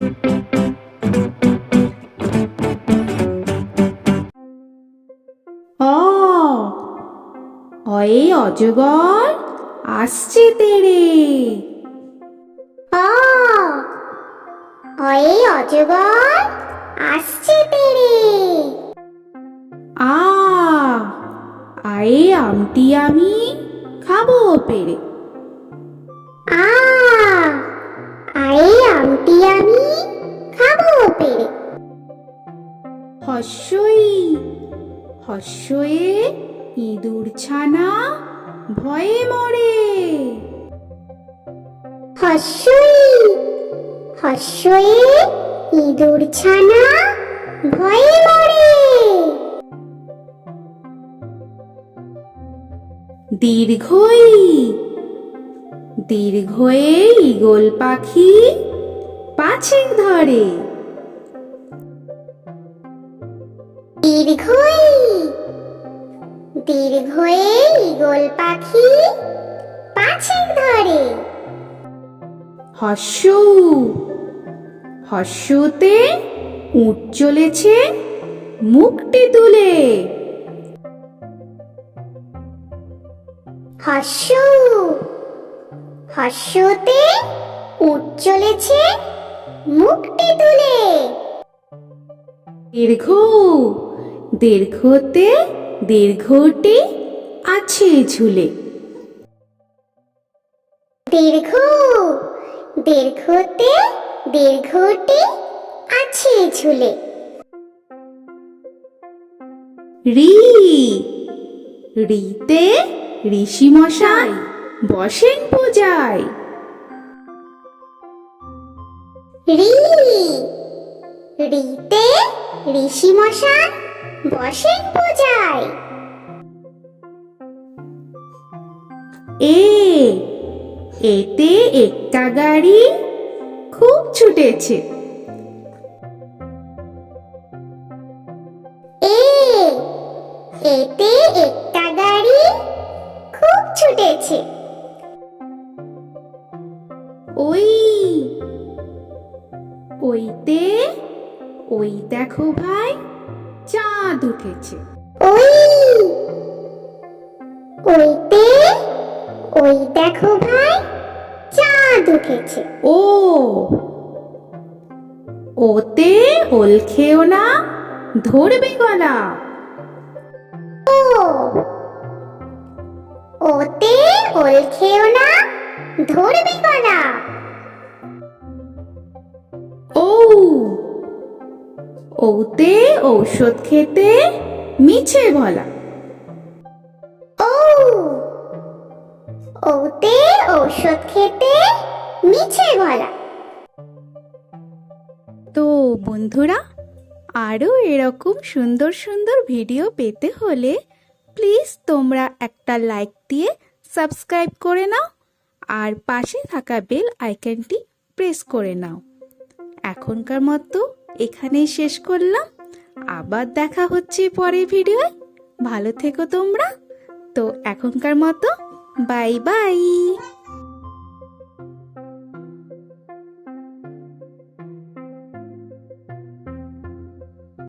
অ অয়ে অজগর আসছে তেরে। অ অজগর আসছে তেরে। আ আয়ে আমটি আমি খাব পেরে আ হস্যই। হস্যয়ে ইঁদুর ছানা ভয়ে মরে। হস্যই। হস্যয়ে ইঁদুর ছানা ভয়ে মরে। দীর্ঘই। দীর্ঘয়ে ইগল পাখি পাছে ধরে। দীর্ঘই দীর্ঘয়ে ইগল পাখি পাছে ধরে হস্য হস্যতে উঠ চলেছে মুখটি তুলে। হস্য হস্যতে উঠ চলেছে মুখটি তুলে। দীর্ঘ দীর্ঘতে দীর্ঘটি আছে ঝুলে। দীর্ঘ দীর্ঘতে দীর্ঘটি আছে ঝুলে। রি রিতে ঋষি মশাই বসেন পূজায়। রি রিতে ঋষি মশাই বসেন পূজায় এ এতে একটা গাড়ি খুব ছুটেছে। এ এতে একটা গাড়ি খুব ছুটেছে। ওই ওইতে ওই দেখো ভাই। চাঁদ উঠেছে। ওই ওইতে ওই দেখো ভাই চাঁদ উঠেছে। ও ওতে ওল খেও না ধরবে গলা। ও ওতে ওল খেও না ধরবে গলা। ওতে ঔষধ খেতে মিছে বলা ও ওতে ঔষধ খেতে মিছে গলা। তো বন্ধুরা আরও এরকম সুন্দর সুন্দর ভিডিও পেতে হলে প্লিজ তোমরা একটা লাইক দিয়ে সাবস্ক্রাইব করে নাও আর পাশে থাকা বেল আইকনটি প্রেস করে নাও। এখনকার মতো এখানেই শেষ করলাম। আবার দেখা হচ্ছে পরের ভিডিওয়। ভালো থেকো তোমরা। তো এখনকার মতো, বাই বাই।